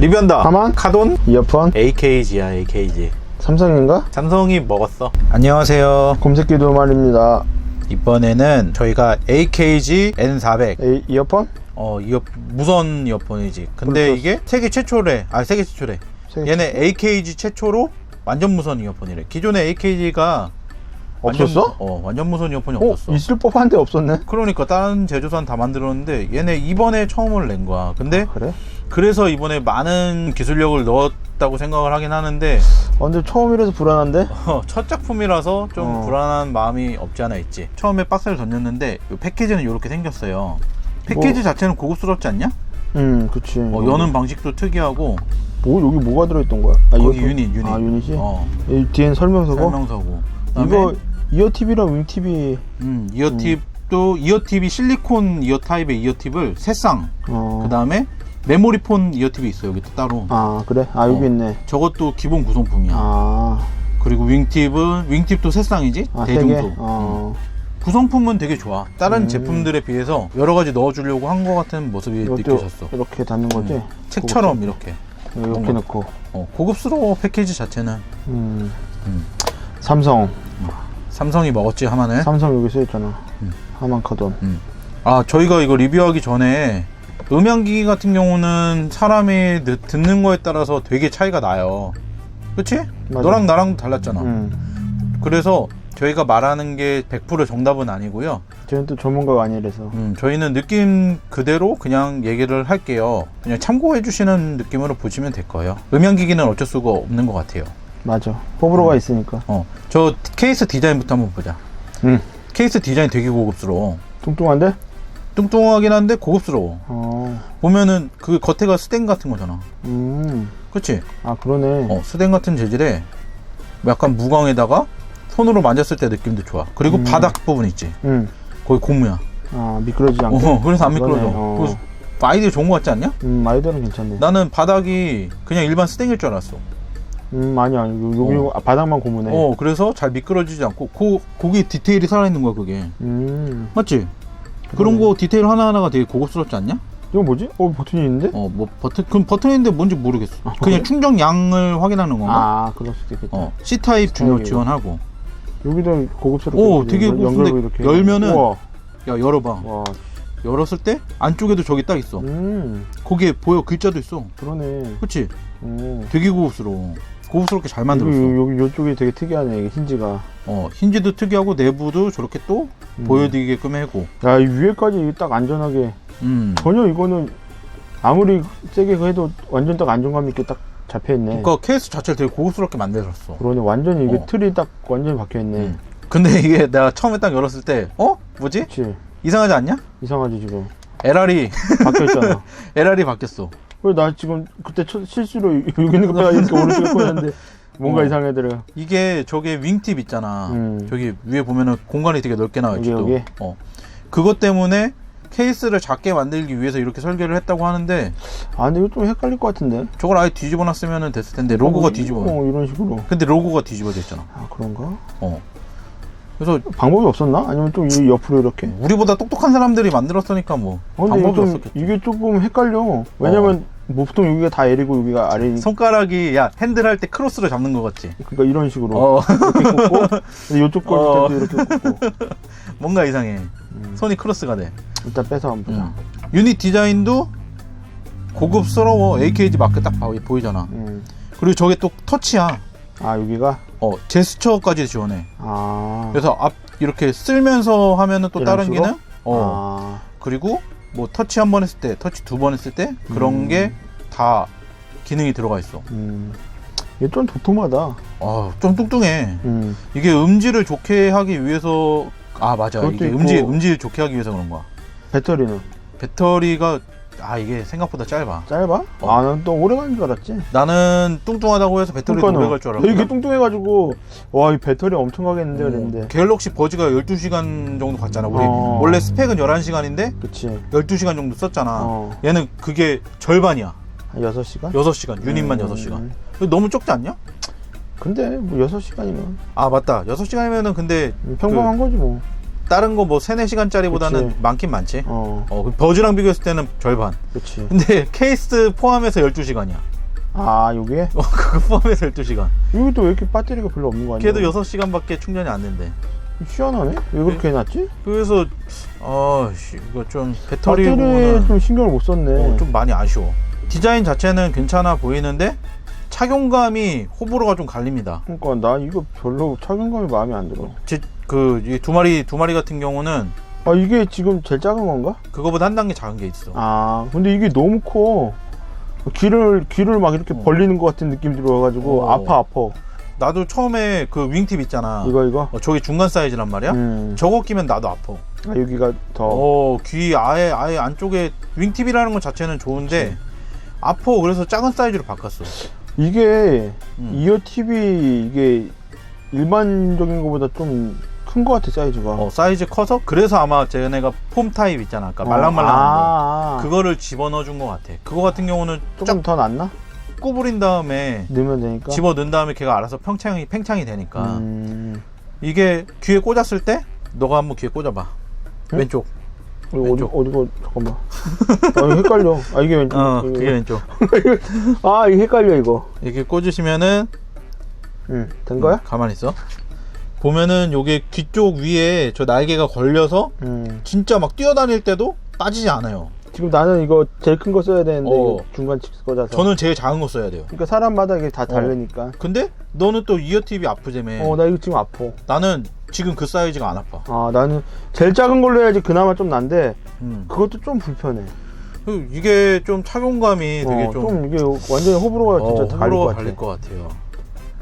리뷰한다. 가만? 카돈? 이어폰? AKG야, AKG. 삼성인가? 삼성이 먹었어. 안녕하세요. 곰새끼도 말입니다. 이번에는 저희가 AKG N400. 에, 이어폰? 어, 이어, 무선 이어폰이지. 근데 블루투스. 이게 세계 최초래. 아, 세계 최초래. 세계 얘네 AKG 최초로 완전 무선 이어폰이래. 기존에 AKG가 없었어? 어, 완전 무선 이어폰이 어? 없었어. 있을 법한데 없었네? 그러니까 다른 제조사는 다 만들었는데 얘네 이번에 처음으로 낸 거야. 근데 그래? 그래서 이번에 많은 기술력을 넣었다고 생각을 하긴 하는데 어, 근데 처음이라서 불안한데? 어, 첫 작품이라서 좀 어. 불안한 마음이 없지 않아 있지. 처음에 박스를 던졌는데 이 패키지는 이렇게 생겼어요. 패키지 뭐- 자체는 고급스럽지 않냐? 음, 그치. 어, 여는 방식도 특이하고 뭐, 여기 뭐가 들어있던 거야? 아, 거기 이어폰? 유닛 유닛. 아, 유닛이? 어, 이 뒤엔 설명서고? 설명서고. 이거 이어팁이랑 윙팁이 음, 이어팁도 이어팁이 실리콘 이어 타입의 이어팁을 세 쌍. 어. 그다음에 메모리폰 이어팁이 있어 여기 또 따로. 아, 그래? 아, 여기 어. 있네. 저것도 기본 구성품이야. 아, 그리고 윙팁은 윙팁도 세 쌍이지 아? 대중소. 어. 구성품은 되게 좋아. 다른 음. 제품들에 비해서 여러 가지 넣어주려고 한 것 같은 모습이 느껴졌어. 이렇게 닫는 거지? 음. 책처럼 이렇게. 이렇게. 넣고. 어, 고급스러워 패키지 자체는. 음. 음. 삼성. 삼성이 먹었지 하만을. 삼성 여기 써있잖아. 음. 하만 카돈. 음. 아 저희가 이거 리뷰하기 전에 음향기기 같은 경우는 사람이 느- 듣는 거에 따라서 되게 차이가 나요. 그치? 맞아. 너랑 나랑 달랐잖아. 음. 그래서 저희가 말하는 게 100% 정답은 아니고요. 저는 또 전문가가 아니라서. 음, 저희는 느낌 그대로 그냥 얘기를 할게요. 그냥 참고해 주시는 느낌으로 보시면 될 거예요. 음향기기는 어쩔 수가 없는 것 같아요. 맞아. 호불호가 있으니까. 어, 저 케이스 디자인부터 한번 보자. 음. 케이스 디자인 되게 고급스러워. 뚱뚱한데? 뚱뚱하긴 한데 고급스러워. 어. 보면은 그 겉에가 스텐 같은 거잖아. 음. 그치? 아, 그러네. 어, 스텐 같은 재질에 약간 무광에다가 손으로 만졌을 때 느낌도 좋아. 그리고 음. 바닥 부분 있지. 음. 거기 고무야. 아, 미끄러지지 않고. 어, 그래서 안 그러네. 미끄러져. 어. 그래서 아이디어 좋은 거 같지 않냐? 음, 아이들은 괜찮네. 나는 바닥이 그냥 일반 스탱일 줄 알았어. 음, 아니야. 요, 여기 어. 아, 바닥만 고무네. 어, 그래서 잘 미끄러지지 않고, 고, 거기 디테일이 살아있는 거야, 그게. 음. 맞지? 그런 거 디테일 하나 하나가 되게 고급스럽지 않냐? 이거 뭐지? 어, 버튼이 있는데? 어, 뭐, 버튼, 그럼 버튼인데 뭔지 모르겠어. 아, 그냥 그래? 충전량을 확인하는 건가? 아, 그럴 수도 있겠다. 어, C타입 중요 C타입이고. 지원하고. 여기도 고급스럽게. 오, 되게 연- 고급스럽게. 열면은 우와. 야, 열어봐. 와. 열었을 때, 안쪽에도 저기 딱 있어. 음. 거기에 보여, 글자도 있어. 그러네. 오. 되게 고급스러워. 고급스럽게 잘 만들었어. 여기, 여기, 요쪽이 되게 특이하네, 이게 힌지가. 어, 힌지도 특이하고, 내부도 저렇게 또 음. 보여드리게끔 해고. 야, 이 위에까지 딱 안전하게. 음. 전혀 이거는 아무리 세게 해도 완전 딱 안정감 있게 딱 잡혀있네. 그러니까 케이스 자체를 되게 고급스럽게 만들었어. 그러네. 완전히 이게 어. 틀이 딱 완전히 박혀있네. 음. 근데 이게 내가 처음에 딱 열었을 때, 어? 뭐지? 그치. 이상하지 않냐? 이상하지, 지금. LR이, 박혀있잖아. LR이 바뀌었어. 그래, 나 지금 그때 첫- 실수로 여기 있는 것보다 이렇게 오른쪽에 꽂았는데 뭔가 어. 이상하더라. 이게 저게 윙팁 있잖아. 음. 저기 위에 보면은 공간이 되게 넓게 나와있지. 여기, 또. 여기? 어. 그것 때문에 케이스를 작게 만들기 위해서 이렇게 설계를 했다고 하는데, 아, 근데 이거 좀 헷갈릴 것 같은데? 저걸 아예 뒤집어 놨으면 됐을 텐데, 로고가 어, 뒤집어. 어, 이런 식으로. 근데 로고가 뒤집어져 있잖아. 아, 그런가? 어. 그래서 방법이 없었나? 아니면 좀 이 옆으로 이렇게? 우리보다 똑똑한 사람들이 만들었으니까 뭐, 어, 근데 방법이 좀, 없었겠지. 이게 조금 헷갈려. 왜냐면, 뭐 보통 여기가 다 L이고 여기가 R이니까. 손가락이, 야, 핸들 할 때 크로스로 잡는 거 같지? 그러니까 이런 식으로. 어. 이렇게 꽂고, 근데 이쪽 걸 어. 밑에도 이렇게 꽂고. 뭔가 이상해. 음. 손이 크로스가 돼. 일단 빼서 한번 보자. 음. 유닛 디자인도 고급스러워. AKG 마크 딱 봐- 보이잖아. 음. 그리고 저게 또 터치야. 아, 여기가? 어, 제스처까지 지원해. 아. 그래서 앞 이렇게 쓸면서 하면은 또 이런 다른 식으로? 기능? 어. 아. 그리고 뭐 터치 한 번 했을 때, 터치 두 번 했을 때 그런 음. 게 다 기능이 들어가 있어. 음. 이게 좀 도톰하다. 아, 좀 뚱뚱해. 음. 이게 음질을 좋게 하기 위해서 아, 맞아. 그것도 이게 있고. 음질 음질 좋게 하기 위해서 그런 거야. 배터리는 배터리가 아, 이게 생각보다 짧아. 짧아? 어. 아, 난 또 오래 가는 줄 알았지. 나는 뚱뚱하다고 해서 배터리 오래 갈 줄 알았어. 되게 뚱뚱해가지고 와 이 배터리 엄청 가겠는데 어, 그랬는데 갤럭시 버즈가 12시간 정도 갔잖아. 우리 어. 원래 스펙은 11시간인데 그치 12시간 정도 썼잖아. 어. 얘는 그게 절반이야. 한 6시간? 6시간. 유닛만 음. 6시간. 너무 적지 않냐? 근데 뭐 6시간이면 아, 맞다. 6시간이면은 근데 평범한 거지 뭐 다른 거뭐 3, 4시간짜리보다는 그치. 많긴 많지. 어, 어, 그 버즈랑 비교했을 때는 절반. 그치. 근데 케이스 포함해서 12시간이야. 아, 요게? 어, 그거 포함해서 12시간. 이게 또왜 이렇게 배터리가 별로 없는 거 아니야? 걔도 6시간밖에 충전이 안 된대. 희한하네? 왜 그렇게 해놨지? 그래서 어, 씨, 이거 좀 배터리 배터리에 부분은 좀 신경을 못 썼네. 어, 좀 많이 아쉬워. 디자인 자체는 괜찮아 보이는데 착용감이 호불호가 좀 갈립니다. 그러니까 나 이거 별로 착용감이 마음에 안 들어. 그 두 마리 두 마리 같은 경우는 아, 이게 지금 제일 작은 건가? 그거보다 한 단계 작은 게 있어. 아, 근데 이게 너무 커. 귀를, 귀를 막 이렇게 어. 벌리는 것 같은 느낌 들어가지고 어. 아파, 아파. 나도 처음에 그 윙팁 있잖아. 이거, 이거? 어, 저게 중간 사이즈란 말이야. 음. 저거 끼면 나도 아파. 아, 여기가 더. 어, 귀 아예 아예 안쪽에 윙팁이라는 것 자체는 좋은데 아파. 그래서 작은 사이즈로 바꿨어. 이게, 음. 이어 TV, 이게 일반적인 것보다 좀 큰것 같아, 사이즈가. 어, 사이즈 커서 그래서 아마 쟤네가 폼 타입 있잖아. 아까 어, 말랑말랑한 거. 아, 아. 그거를 집어넣어 준 것 같아. 그거 같은 경우는 조금 더 낫나? 꾸부린 다음에 넣으면 되니까. 집어 넣은 다음에 걔가 알아서 평창이 팽창이 되니까 음. 이게 귀에 꽂았을 때 너가 한번 귀에 꽂아봐. 응? 왼쪽. 이거 어디, 왼쪽. 어디고, 잠깐만. 아, 이거 헷갈려. 아, 이게 왼쪽. 어, 이거. 그게 왼쪽. 아, 이게 헷갈려, 이거. 이렇게 꽂으시면은 응, 된 거야? 가만히 있어. 보면은 요게 귀 쪽 위에 저 날개가 걸려서 음. 진짜 막 뛰어다닐 때도 빠지지 않아요. 지금 나는 이거 제일 큰 거 써야 되는데 어. 이거 중간 치 꽂아서 저는 제일 작은 거 써야 돼요. 그러니까 사람마다 이게 다 다르니까 근데 너는 또 이어 TV 아프제매. 어나 이거 지금 아파 나는 지금 그 사이즈가 안 아파. 아 나는 제일 작은 걸로 해야지 그나마 좀 난데 음. 그것도 좀 불편해 그 이게 좀 착용감이 되게 어, 좀, 좀 이게 완전히 호불호가 진짜 어, 다 갈릴 것 호불호가 같아 갈릴 것 같아요.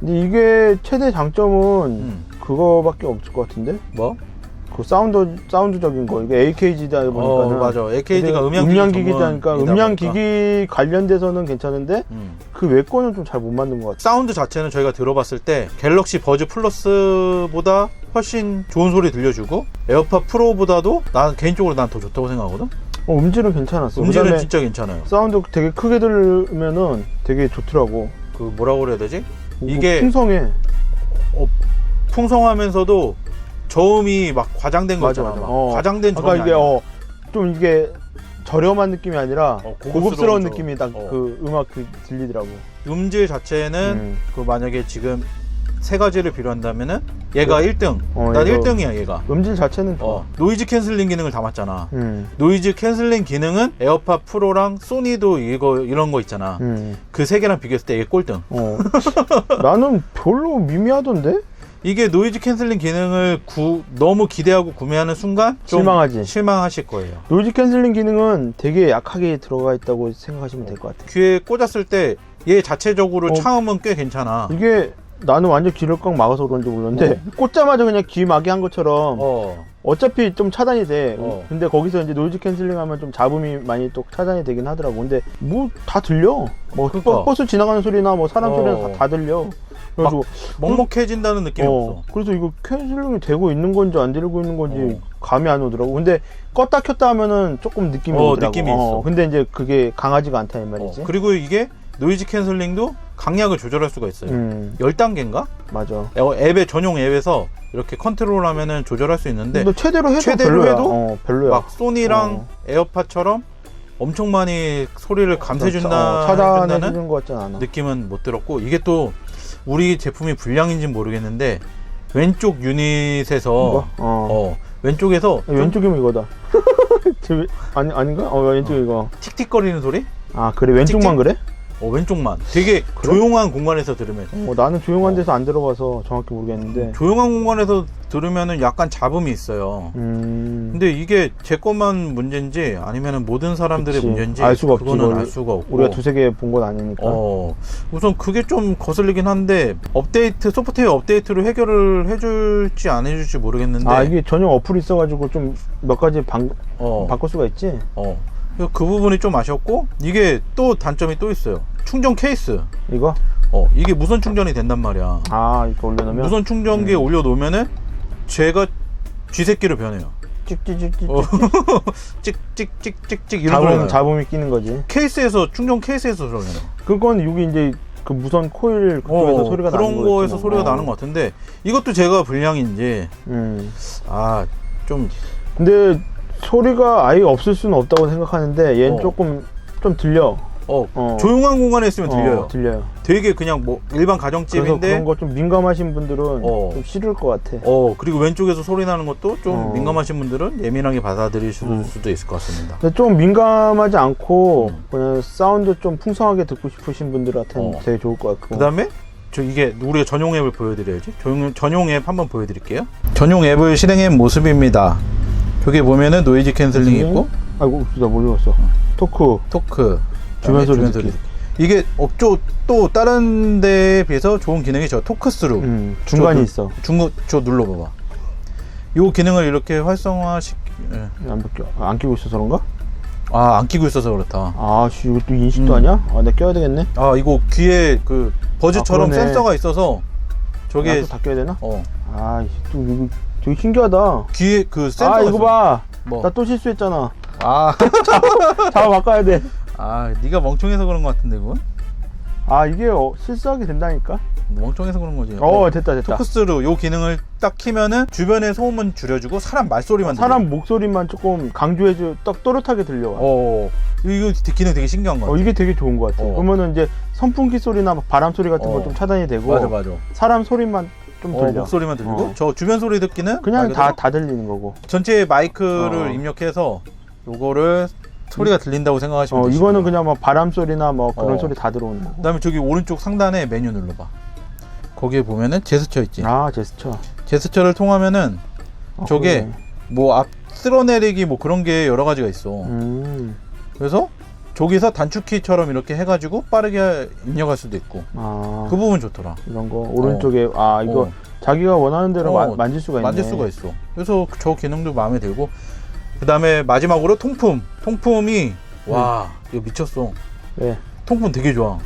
근데 이게 최대 장점은 음. 그거밖에 없을 것 같은데 뭐? 그 사운드 사운드적인 거 이게 AKG다 어, 보니까는 맞아. AKG가 음향 기기 음향기기다니까 전문이다 음향 기기 관련돼서는 괜찮은데 음. 그외 거는 좀잘못 만든 것 같아 사운드 자체는 저희가 들어봤을 때 갤럭시 버즈 플러스보다 훨씬 좋은 소리 들려주고 에어팟 프로보다도 난 개인적으로 난 더 좋다고 생각하거든. 어, 음질은 괜찮았어 음질은 진짜 괜찮아요. 사운드 되게 크게 들으면은 되게 좋더라고. 그 뭐라고 그래야 되지? 뭐 이게- 풍성해. 풍성하면서도 저음이 막 과장된 거 맞아, 있잖아. 맞아. 막 어. 과장된 아까 저음이 이게 아니야. 어, 좀 이게 저렴한 느낌이 아니라 어, 고급스러운 고급스러운 저- 느낌이 딱 어. 그 음악 그 들리더라고. 음질 자체는 음. 그 만약에 지금 세 가지를 필요한다면은 얘가 1등. 어, 난 이거- 1등이야 얘가. 음질 자체는 좋아. 어, 노이즈 캔슬링 기능을 담았잖아. 음. 노이즈 캔슬링 기능은 에어팟 프로랑 소니도 이거 이런 거 있잖아. 음. 그 세 개랑 비교했을 때 이게 꼴등. 어. 나는 별로 미미하던데? 이게 노이즈 캔슬링 기능을 구- 너무 기대하고 구매하는 순간 좀 실망하지. 실망하실 거예요. 노이즈 캔슬링 기능은 되게 약하게 들어가 있다고 생각하시면 될 것 같아. 귀에 꽂았을 때 얘 자체적으로 어. 차음은 꽤 괜찮아. 이게 나는 완전 귀를 꽉 막아서 그런지 모르는데 꽂자마자 그냥 귀 막이 한 것처럼 어. 어차피 좀 차단이 돼. 어. 근데 거기서 이제 노이즈 캔슬링 하면 좀 잡음이 많이 또 차단이 되긴 하더라고. 근데 뭐 다 들려. 뭐 그러니까. 버, 스 지나가는 소리나 뭐 사람 어. 소리나 다, 다 들려. 그래가지고 먹먹해진다는 느낌이 어, 없어. 그래서 이거 캔슬링이 되고 있는 건지 안 되고 있는 건지 어. 감이 안 오더라고. 근데 껐다 켰다 하면은 조금 느낌이 어, 오더라고. 느낌이 있어. 근데 이제 그게 강하지가 않다 이 어, 말이지. 그리고 이게 노이즈 캔슬링도 강약을 조절할 수가 있어요. 음, 10단계인가? 맞아. 앱에 전용 앱에서 이렇게 컨트롤 하면은 조절할 수 있는데 근데 최대로 해도 최대로 별로야. 해도 어, 별로야. 막 소니랑 어. 에어팟처럼 엄청 많이 소리를 감퇴해준다 어, 차단해 해준다는 주는 것 같진 않아. 느낌은 못 들었고 이게 또 우리 제품이 불량인지는 모르겠는데 왼쪽 유닛에서? 어. 어, 왼쪽에서 좀 왼쪽이면 이거다. 저, 아니 아닌가? 어 왼쪽 이거. 틱틱거리는 소리? 아 그래 왼쪽만 그래? 어, 왼쪽만 되게 조용한 공간에서 들으면 어, 나는 조용한 데서 안 들어봐서 정확히 모르겠는데. 조용한 공간에서 들으면은 약간 잡음이 있어요. 음. 근데 이게 제 것만 문제인지 아니면은 모든 사람들의 그치. 문제인지 알 수가 없지, 그거는 알 수가 없고 우리가 두세 개 본 건 아니니까. 어, 우선 그게 좀 거슬리긴 한데 업데이트 소프트웨어 업데이트로 해결을 해줄지 안 해줄지 모르겠는데 아 이게 전용 어플이 있어가지고 좀 몇 가지 방, 어, 바꿀 수가 있지. 어. 그 부분이 좀 아쉬웠고 이게 또 단점이 또 있어요. 충전 케이스. 이거? 어, 이게 무선 충전이 된단 말이야. 아 이거 올려놓으면 무선 충전기에 음. 올려놓으면은 제가 쥐새끼로 변해요. 찍찍찍찍. 어, 찍찍찍찍찍 이런 소리가 잡음. 잡음이 끼는 거지. 케이스에서 충전 케이스에서 나요. 그건 여기 이제 그 무선 코일 그쪽에서 어, 소리가 그런 나는 거에서 거겠지, 뭐. 소리가 어. 나는 것 같은데 이것도 제가 불량인지 음. 아좀 근데 소리가 아예 없을 수는 없다고 생각하는데 얘는 어. 조금 좀 들려. 어, 어. 조용한 공간에 있으면 들려요. 어, 들려요. 되게 그냥 뭐 일반 그래서 가정집인데 그런 거 좀 민감하신 분들은 어. 좀 싫을 것 같아. 어 그리고 왼쪽에서 소리 나는 것도 좀 어. 민감하신 분들은 예민하게 받아들이실 음. 수도 있을 것 같습니다. 근데 좀 민감하지 않고 음. 그냥 사운드 좀 풍성하게 듣고 싶으신 분들한테는 어. 되게 좋을 것 같고. 그 다음에 저 이게 우리가 전용 앱을 보여드려야지. 전용, 전용 앱 한번 보여드릴게요. 전용 앱을 실행한 모습입니다. 저기 보면은 노이즈 캔슬링 음. 있고 아이고 나못 읽었어. 토크 토크 주변 소리 듣기. 이게 업조 또 다른 데에 비해서 좋은 기능이 저 토크스루 음, 중간이 저, 있어. 중국 저 눌러봐봐. 요 기능을 이렇게 활성화시 예. 안 벗겨. 아, 안 끼고 있어서 그런가? 아 안 끼고 있어서 그렇다. 아, 씨, 이것도 인식도 음. 아니야? 아, 내가 껴야 되겠네. 아 이거 귀에 그 버즈처럼 아. 센서가 있어서 저게 다 껴야 되나? 어 아, 씨, 또 이거 되게 신기하다. 귀에 그 센서가 아, 이거 봐. 뭐. 나 또 실수했잖아. 아, 잡아 바꿔야 돼. 아, 네가 멍청해서 그런 것 같은데 그건? 아, 이게 어, 실수하게 된다니까? 멍청해서 그런 거지. 어, 됐다, 됐다. 토크스루 요 기능을 딱 키면은 주변의 소음은 줄여주고 사람 말소리만. 사람 목소리만 조금 강조해줘, 딱 또렷하게 들려와. 어. 어, 이거 기능 되게 신기한 거 같아. 이게 되게 좋은 것 같아. 어. 그러면은 이제 선풍기 소리나 막 바람 소리 같은 어. 거 좀 차단이 되고, 맞아, 맞아. 사람 소리만 좀 어, 들려. 목소리만 들리고 어. 저 주변 소리 듣기는 그냥 말 다, 그대로 다 들리는 거고. 전체 마이크를 어. 입력해서 요거를 소리가 들린다고 생각하시면 어. 이거는 그냥 뭐 바람 소리나 뭐 그런 어. 소리 다 들어오는 거고. 그다음에 저기 오른쪽 상단에 메뉴 눌러봐. 거기에 보면은 제스처 있지. 아, 제스처. 제스처를 통하면은 아, 저게 그러네. 뭐 앞 쓸어내리기 뭐 그런 게 여러 가지가 있어. 음. 그래서 저기서 단축키처럼 이렇게 해가지고 빠르게 입력할 수도 있고 아, 그 부분 좋더라. 이런 거 오른쪽에 아 이거 어, 자기가 원하는 대로 어, 마- 만질 수가 있네. 만질 수가 있어. 그래서 저 기능도 마음에 들고 그 다음에 마지막으로 통품. 통품이 와 이거 미쳤어. 네. 통품 되게 좋아.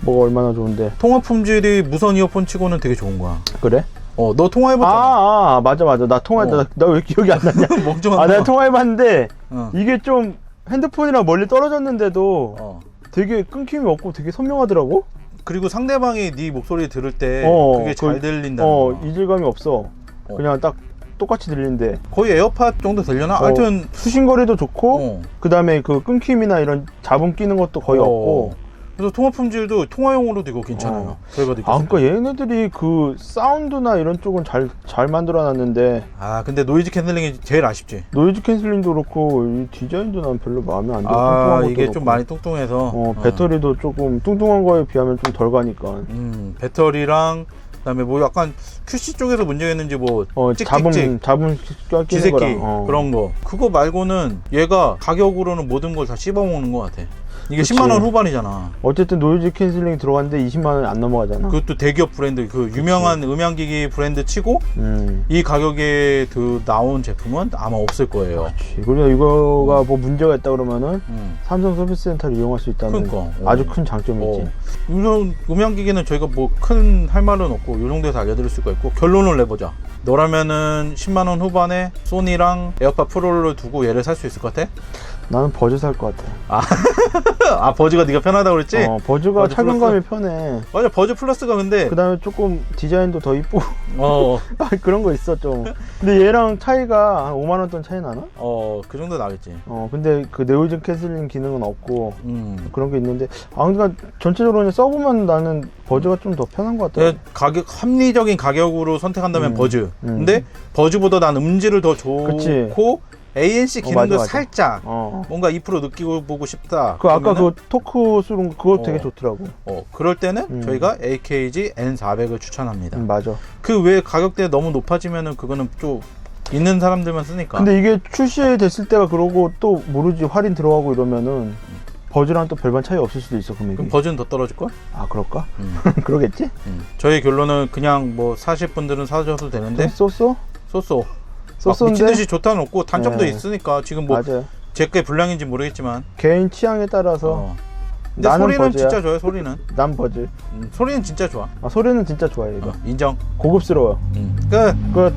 뭐가 얼마나 좋은데. 통화 품질이 무선 이어폰 치고는 되게 좋은 거야. 그래? 어, 너 아, 통화해봤잖아. 아, 맞아, 맞아. 나 통화했다. 어. 나 왜 기억이 안 나냐? 멍청한 아, 거. 내가 통화해봤는데, 어. 이게 좀 핸드폰이랑 멀리 떨어졌는데도 어. 되게 끊김이 없고 되게 선명하더라고? 그리고 상대방이 네 목소리 들을 때 어, 그게 잘 그- 들린다는 어. 이질감이 없어. 어. 그냥 딱 똑같이 들리는데. 거의 에어팟 정도 되려나? 어. 하여튼 수신거리도 좋고, 어. 그 다음에 그 끊김이나 이런 잡음 끼는 것도 거의 어. 없고. 그래서 통화 품질도 통화용으로도 이거 괜찮아요. 어. 저희가 아, 그러니까 얘네들이 그 사운드나 이런 쪽은 잘, 잘 만들어놨는데, 아 근데 노이즈 캔슬링이 제일 아쉽지. 노이즈 캔슬링도 그렇고, 이 디자인도 난 별로 마음에 안 들어. 아 이게 그렇고. 좀 많이 뚱뚱해서. 어, 배터리도 조금 뚱뚱한 거에 비하면 좀 덜 가니까. 음 배터리랑 그다음에 뭐 약간 QC 쪽에서 문제가 있는지 뭐 어, 찍찍찍 잡음, 잡음 지새끼 거랑. 어. 그런 거. 그거 말고는 얘가 가격으로는 모든 걸 다 씹어먹는 것 같아. 이게 그치. 10만 원 후반이잖아. 어쨌든 노이즈 캔슬링 들어갔는데 20만 원이 안 넘어가잖아. 그것도 대기업 브랜드 그 유명한 음향기기 브랜드 치고 음. 이 가격에 그 나온 제품은 아마 없을 거예요. 그렇지. 그리고 이거가 뭐 문제가 있다 그러면은 음. 삼성 서비스 센터를 이용할 수 있다는 그러니까. 어. 아주 큰 장점이 있지. 어. 이런 음향기기는 저희가 뭐 큰 할 말은 없고 이 정도에서 알려드릴 수가 있고 결론을 내보자. 너라면은 10만 원 후반에 소니랑 에어팟 프로를 두고 얘를 살 수 있을 것 같아? 나는 버즈 살 것 같아. 아 버즈가 네가 편하다고 그랬지? 어, 버즈가 버즈 착용감이 편해. 맞아 버즈 플러스가 근데 그 다음에 조금 디자인도 더 이쁘고 어, 아, 그런 거 있어 좀. 근데 얘랑 차이가 한 5만 원돈 차이 나나? 어, 그 정도 나겠지. 어, 근데 그 노이즈 캔슬링 기능은 없고 음. 그런 게 있는데 아 그러니까 전체적으로 그냥 써보면 나는 버즈가 좀 더 편한 것 같아. 네, 가격 합리적인 가격으로 선택한다면 음. 버즈. 음. 근데 버즈보다 난 음질을 더 좋고 그치. ANC 어, 기능도 맞아, 맞아. 살짝 어. 뭔가 2% 느끼고 보고 싶다. 그 아까 그러면은, 그 토크 수rum 그거 어. 되게 좋더라고. 어, 그럴 때는 음. 저희가 AKG N400을 추천합니다. 음, 맞아. 그외 가격대 너무 높아지면은 그거는 좀 있는 사람들만 쓰니까. 근데 이게 출시됐을 때가 그러고 또 모르지 할인 들어가고 이러면은 버즈랑 또 별반 차이 없을 수도 있어 금액이. 그럼 버즈는 더 떨어질 걸? 아 그럴까? 음. 그러겠지? 음. 저희 결론은 그냥 뭐 사실 분들은 사셔도 되는데 좀 쏘쏘? 쏘쏘. 쏘쏘인데 미친 듯이 좋다는 없고 단점도 네. 있으니까 지금 뭐 맞아요. 제게 불량인지 모르겠지만 개인 취향에 따라서 어. 근데 나는 소리는 버즈야. 진짜 좋아요 소리는 난 버즈. 음, 소리는 진짜 좋아 아 소리는 진짜 좋아해 이거. 어, 인정 고급스러워요. 음. 끝 끝.